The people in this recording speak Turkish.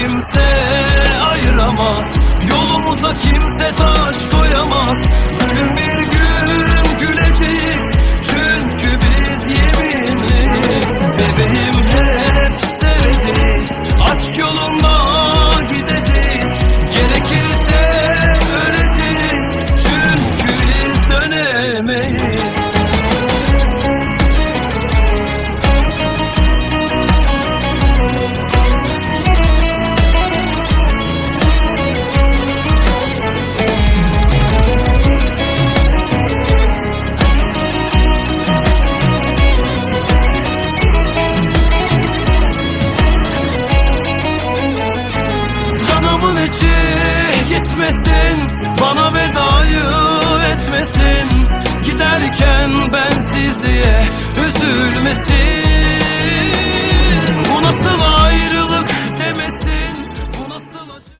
kimse ayıramaz. Yolumuza kimse taş koyamaz. Günün bir gün güleceğiz. Çünkü biz yeminli Bebeğim hep seveceğiz. Aşk yolunda gideceğiz. Gerekirse öleceğiz. Çünkü biz dönemeyiz Canımın içi gitmesin Bana vedayı etmesin. Giderken bensiz diye üzülmesin